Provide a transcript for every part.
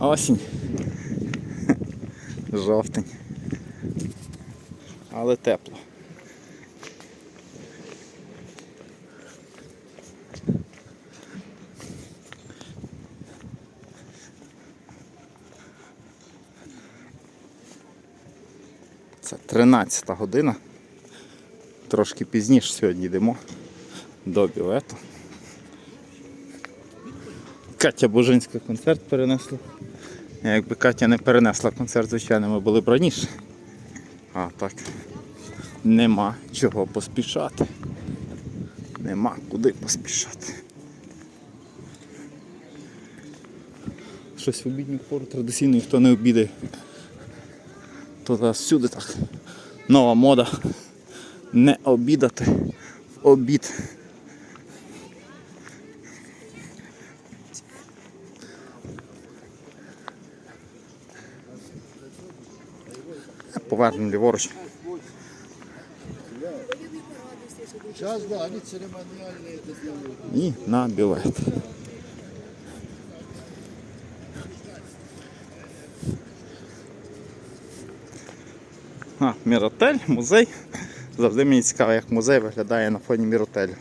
Осінь. Жовтень. Але тепло. Це 13 година. Трошки пізніше сьогодні йдемо до бювету. Катя Бужинська концерт перенесла. Якби Катя не перенесла концерт, звичайно, ми були б раніше. А так нема чого поспішати. Нема куди поспішати. Щось в обідню пору традиційно ніхто не обідає. То зараз всюди так. Нова мода. Не обідати в обід. Повернемо ліворуч. І на бювет. А, Міротель, музей. Завжди мені цікаво, як музей виглядає на фоні Міротелю.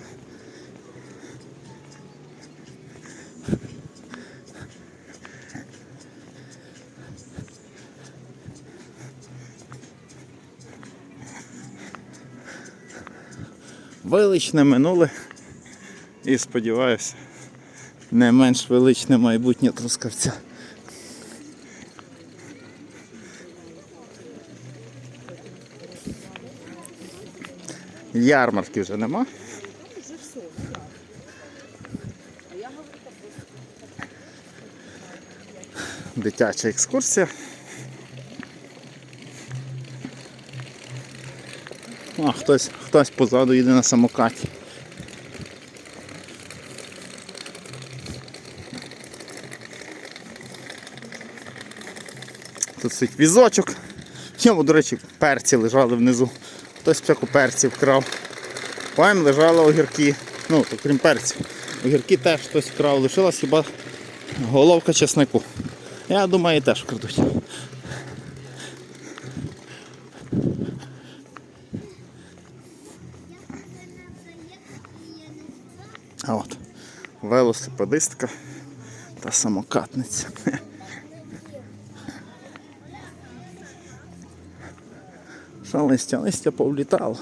Величне минуле і сподіваюся, не менш величне майбутнє трускавця. Ярмарки вже нема. Дитяча екскурсія. А, хтось, хтось позаду їде на самокаті. Тут стоїть візочок. В до речі, перці лежали внизу. Хтось всяку перців вкрав. Паєм лежали огірки. Ну, то крім перців. Огірки теж хтось вкрав. Лишилась хіба головка чеснику. Я думаю, теж вкрадуть. А от велосипедистка та самокатниця. Що листя, листя повлітало.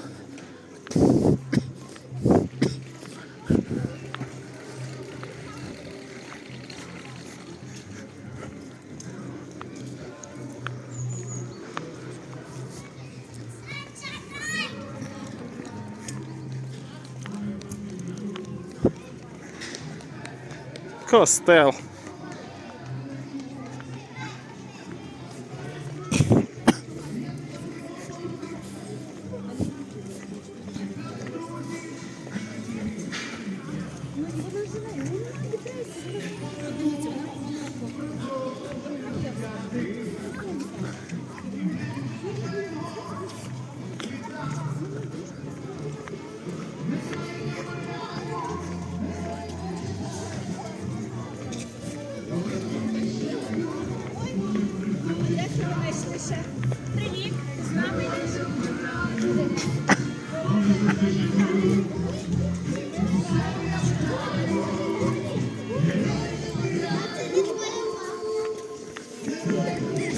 Костел.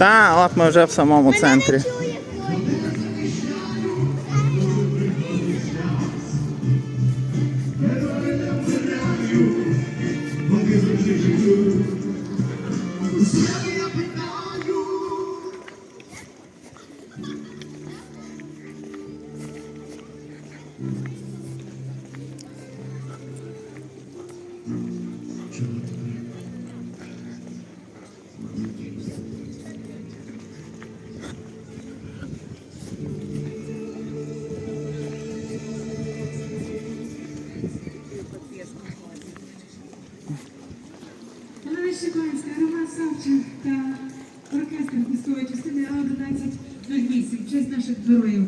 Та, от ми вже в самому центрі. Олена Роман та оркестр військової частини А-1108 в честь наших героїв,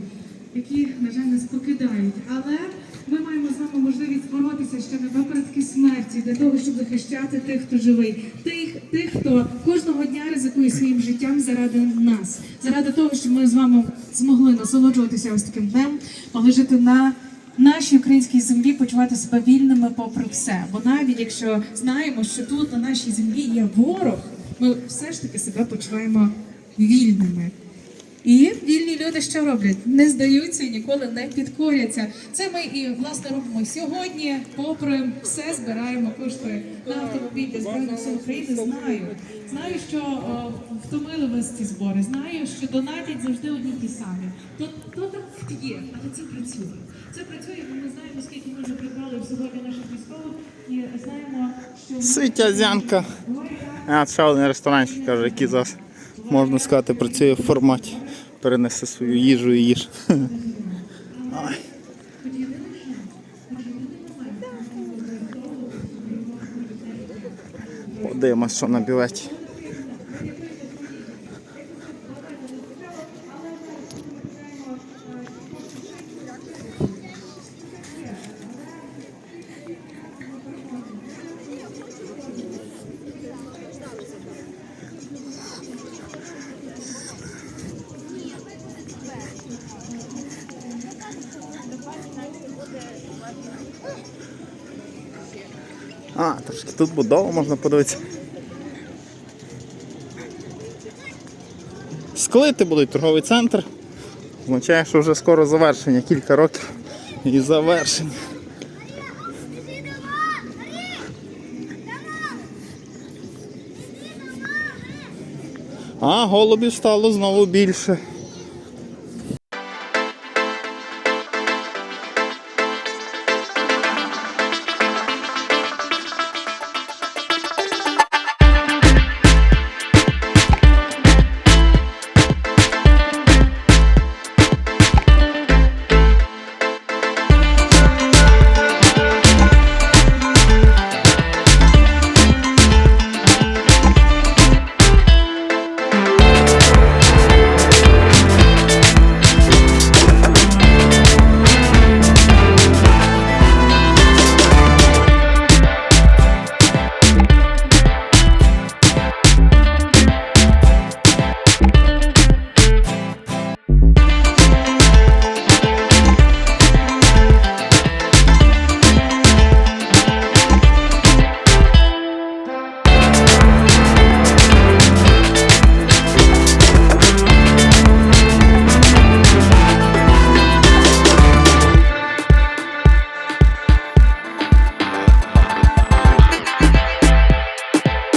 які, на жаль, нас покидають. Але ми маємо з вами можливість боротися ще не випередки смерті для того, щоб захищати тих, хто живий, тих, тих, хто кожного дня ризикує своїм життям заради нас, заради того, щоб ми з вами змогли насолоджуватися ось таким днем, могли жити на нашій українській землі, почувати себе вільними попри все. Бо навіть якщо знаємо, що тут на нашій землі є ворог, ми все ж таки себе почуваємо вільними. І вільні люди що роблять? Не здаються і ніколи не підкоряться. Це ми і власне робимо сьогодні. Попри все збираємо кошти на автомобіль для збройних сил України. Знаю, знаю, що о, втомили вас ці збори. Знаю, що донатять завжди одні ті самі. То, то так є, але це працює. Це працює, бо ми знаємо, скільки ми вже придбали сьогодні наших військових, і знаємо, що ми- Ситязянка. А, ще один ресторанчик каже, який зараз, можна сказати, працює в форматі. Перенесе свою їжу і їж. Подивимось, що на. Тут будова можна подивитися. Склити будуть торговий центр. Означає, що вже скоро завершення, кілька років і завершення. А, голубів стало знову більше.